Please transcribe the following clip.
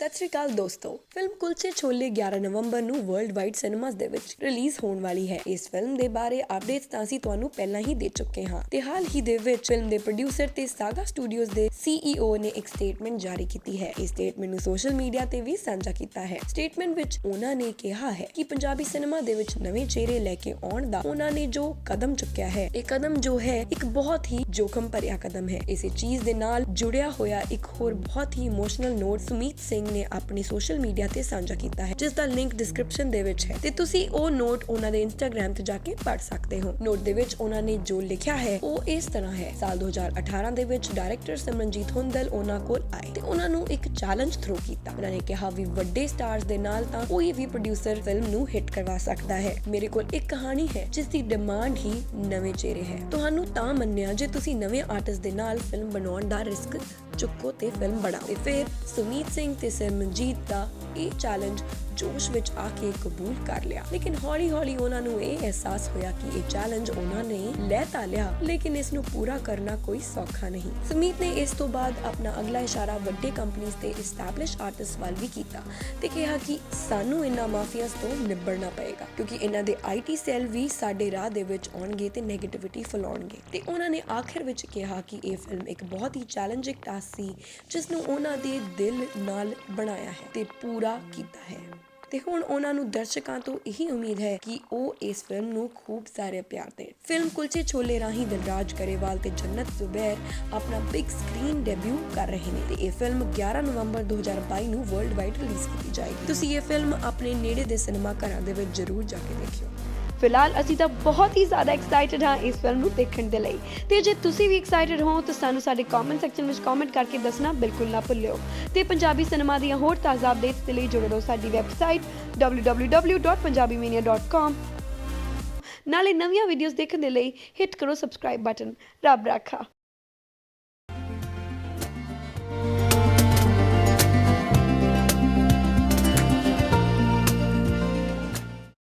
ਸਤਿ ਸ਼੍ਰੀ ਅਕਾਲ ਦੋਸਤੋ। ਫਿਲਮ ਕੁਲਚੇ ਛੋਲੇ 11 ਨਵੰਬਰ ਨੂੰ ਵਰਲਡ ਵਾਈਡ ਸਿਨੇਮਾਸ ਦੇ ਵਿੱਚ ਰਿਲੀਜ਼ ਹੋਣ ਵਾਲੀ ਹੈ। ਇਸ ਫਿਲਮ ਦੇ ਬਾਰੇ ਅਪਡੇਟਸ ਤਾਂ ਅਸੀਂ ਤੁਹਾਨੂੰ ਪਹਿਲਾਂ ਹੀ ਦੇ ਚੁੱਕੇ ਹਾਂ। ਤੇ ਹਾਲ ਹੀ ਦੇ ਵਿੱਚ ਫਿਲਮ ਦੇ ਪ੍ਰੋਡਿਊਸਰ ਤੇ ਸਾਗਾ ਸਟੂਡੀਓਜ਼ ਦੇ CEO ਨੇ ਇੱਕ ਸਟੇਟਮੈਂਟ ਜਾਰੀ ਕੀਤੀ ਹੈ। ਇਸ ਸਟੇਟਮੈਂਟ ਨੂੰ ਸੋਸ਼ਲ ਮੀਡੀਆ ਤੇ ਵੀ ਸਾਂਝਾ ਕੀਤਾ ਹੈ। ਸਟੇਟਮੈਂਟ ਵਿੱਚ ਉਹਨਾਂ ਨੇ ਕਿਹਾ ਹੈ ਕਿ ਪੰਜਾਬੀ ਸਿਨੇਮਾ ਦੇ ਵਿੱਚ ਨਵੇਂ ਚਿਹਰੇ ਲੈ ਕੇ ਆਉਣ ਦਾ ਉਹਨਾਂ ਨੇ ਜੋ ਕਦਮ ਚੁੱਕਿਆ ਹੈ, ਇਹ ਕਦਮ ਜੋ ਹੈ, ਇੱਕ ਬਹੁਤ ਹੀ ਜੋਖਮ ਭਰਿਆ ਕਦਮ ਹੈ। ਇਸੇ ਚੀਜ਼ ਦੇ ਨਾਲ ਜੁੜਿਆ ਹੋਇਆ ਇੱਕ ਹੋਰ ਬਹੁਤ ਹੀ ਇਮੋਸ਼ਨਲ ਨੋਟ ਸੁਮੀਤ ਸਿੰਘ ਨੇ ਆਪਣੀ ਸੋਸ਼ਲ ਮੀਡੀਆ ਤੇ ਸਾਂਝਾ ਕੀਤਾ ਹੈ ਜਿਸ ਦਾ ਲਿੰਕ ਡਿਸਕ੍ਰਿਪਸ਼ਨ ਦੇ ਵਿੱਚ ਹੈ। ਤੇ ਤੁਸੀਂ ਉਹ ਨੋਟ ਉਹਨਾਂ ਦੇ ਇੰਸਟਾਗ੍ਰam ਤੇ ਜਾ ਕੇ ਪੜ੍ਹ ਸਕਦੇ ਹੋ। ਨੋਟ ਦੇ ਵਿੱਚ ਉਹਨਾਂ ਨੇ ਜੋ ਲਿਖਿਆ ਹੈ, ਉਹ ਇਸ ਤਰ੍ਹਾਂ ਹੈ। ਸਾਲ 2018 ਦੇ ਵਿੱਚ ਡਾਇਰੈਕਟਰ ਸਿਮਰਨਜੀਤ ਹੁੰਦਲ ਉਹਨਾਂ ਕੋਲ ਆਏ ਤੇ ਉਹਨਾਂ ਨੂੰ ਇੱਕ ਚੈਲੰਜ ਥਰੋ ਕੀਤਾ। ਉਹਨਾਂ ਨੇ ਕਿਹਾ, ਵੀ ਵੱਡੇ ਸਟਾਰਸ ਦੇ ਨਾਲ ਤਾਂ ਕੋਈ ਵੀ ਪ੍ਰੋਡਿਊਸਰ ਫਿਲਮ ਨੂੰ ਹਿੱਟ ਕਰਵਾ ਸਕਦਾ ਹੈ। ਮੇਰੇ ਕੋਲ ਇੱਕ ਕਹਾਣੀ ਹੈ ਜਿਸ ਦੀ ਡਿਮਾਂਡ ਹੀ ਨਵੇਂ ਚਿਹਰੇ ਹੈ। ਤੁਹਾਨੂੰ ਤਾਂ ਮੰਨਿਆ ਜੇ ਤੁਸੀਂ ਨਵੇਂ ਆਰਟਿਸਟ ਦੇ ਨਾਲ ਫਿਲਮ ਬਣਾਉਣ ਦਾ ਰਿਸਕ ਚੁੱਕੋ ਤੇ ਫਿਲਮ ਬਣਾਓ। ਤੇ ਫਿਰ ਸੁਮੀਤ ਸਿੰਘ ਤੇ ਸਿਮਰਨਜੀਤ ਦਾ ਇਹ ਚੈਲੰਜ ਜੋਸ਼ ਵਿੱਚ ਆ ਕੇ ਕਬੂਲ ਕਰ ਲਿਆ। ਲੇਕਿਨ ਹੌਲੀ-ਹੌਲੀ ਉਹਨਾਂ ਨੂੰ ਇਹ ਅਹਿਸਾਸ ਹੋਇਆ ਕਿ ਇਹ ਚੈਲੰਜ ਉਹਨਾਂ ਨੇ ਲੈ ਤਾਂ ਲਿਆ, ਲੇਕਿਨ ਇਸ ਨੂੰ ਪੂਰਾ ਕਰਨਾ ਕੋਈ ਸੌਖਾ ਨਹੀਂ। ਸੁਮੀਤ ਨੇ ਇਸ ਤੋਂ ਬਾਅਦ ਆਪਣਾ ਅਗਲਾ ਇਸ਼ਾਰਾ ਵੱਡੇ ਕੰਪਨੀਆਂ ਤੇ ਐਸਟੈਬਲਿਸ਼ ਆਰਟਿਸਟ ਵੱਲ ਵੀ ਕੀਤਾ ਤੇ ਕਿਹਾ ਕਿ ਸਾਨੂੰ ਇਹਨਾਂ ਮਾਫੀਆਸ ਤੋਂ ਨਿਬੜਨਾ ਪਏਗਾ, ਕਿਉਂਕਿ ਇਹਨਾਂ ਦੇ ਆਈਟੀ ਸੈੱਲ ਵੀ ਸਾਡੇ ਰਾਹ ਦੇ ਵਿੱਚ ਆਉਣਗੇ ਤੇ 네ਗੇਟਿਵਿਟੀ ਫੈਲਾਉਣਗੇ। ਤੇ ਉਹਨਾਂ ਨੇ ਆਖਿਰ ਵਿੱਚ ਕਿਹਾ ਕਿ ਇਹ ਫਿਲਮ ਇੱਕ ਬਹੁਤ ਹੀ ਚੈਲੰਜਿੰਗ ਟਾਸਕ ਸੀ ਜਿਸ ਨੂੰ ਉਹਨਾਂ ਦੇ ਦਿਲ ਨਾਲ ਬਣਾਇਆ ਹੈ ਤੇ ਪੂਰਾ ਕੀਤਾ ਹੈ। ਤੇ ਹੁਣ ਉਹਨਾਂ ਨੂੰ ਦਰਸ਼ਕਾਂ ਤੋਂ ਇਹੀ ਉਮੀਦ ਹੈ ਕਿ ਉਹ ਇਸ ਫਿਲਮ ਨੂੰ ਖੂਬ ਸਾਰੇ ਪਿਆਰ ਦੇਣ। ਫਿਲਮ ਕੁਲਚੇ ਛੋਲੇ ਰਾਹੀਂ ਦਿਲਰਾਜ ਗਰੇਵਾਲ ਤੇ ਜੰਨਤ ਜ਼ੁਬੈਰ ਆਪਣਾ ਬਿਗ ਸਕਰੀਨ ਡੈਬਿਊ ਕਰ ਰਹੇ ਨੇ ਤੇ ਇਹ ਫਿਲਮ 11 ਨਵੰਬਰ 2022 ਨੂੰ ਵਰਲਡ ਵਾਈਡ ਰਿਲੀਜ਼ ਕੀਤੀ ਜਾਏਗੀ। ਤੁਸੀਂ ਇਹ ਫਿਲਮ ਆਪਣੇ ਨੇੜੇ ਦੇ ਸਿਨੇਮਾ ਘਰਾਂ ਦੇ ਵਿੱਚ ਜ਼ਰੂਰ ਜਾ ਕੇ ਦੇਖਿਓ। ਫਿਲਹਾਲ ਅਸੀਂ ਤਾਂ ਬਹੁਤ ਹੀ ਜ਼ਿਆਦਾ ਐਕਸਾਈਟਡ ਹਾਂ ਇਸ ਫਿਲਮ ਨੂੰ ਦੇਖਣ ਦੇ ਲਈ। ਤੇ ਜੇ ਤੁਸੀਂ ਵੀ ਐਕਸਾਈਟਡ ਹੋ, ਤਾਂ ਸਾਨੂੰ ਸਾਡੇ ਕਮੈਂਟ ਸੈਕਸ਼ਨ ਵਿੱਚ ਕਮੈਂਟ ਕਰਕੇ ਦੱਸਣਾ ਬਿਲਕੁਲ ਨਾ ਭੁੱਲਿਓ। ਤੇ ਪੰਜਾਬੀ ਸਿਨੇਮਾ ਦੀਆਂ ਹੋਰ ਤਾਜ਼ਾ ਅਪਡੇਟਸ ਦੇ ਲਈ ਜੁੜੇ ਰਹੋ ਸਾਡੀ ਵੈਬਸਾਈਟ www.punjabimania.com ਨਾਲੇ ਨਵੀਆਂ ਵੀਡੀਓਜ਼ ਦੇਖਣ ਦੇ ਲਈ ਹਿੱਟ ਕਰੋ ਸਬਸਕ੍ਰਾਈਬ ਬਟਨ ਰੱਬ ਰਾਖਾ।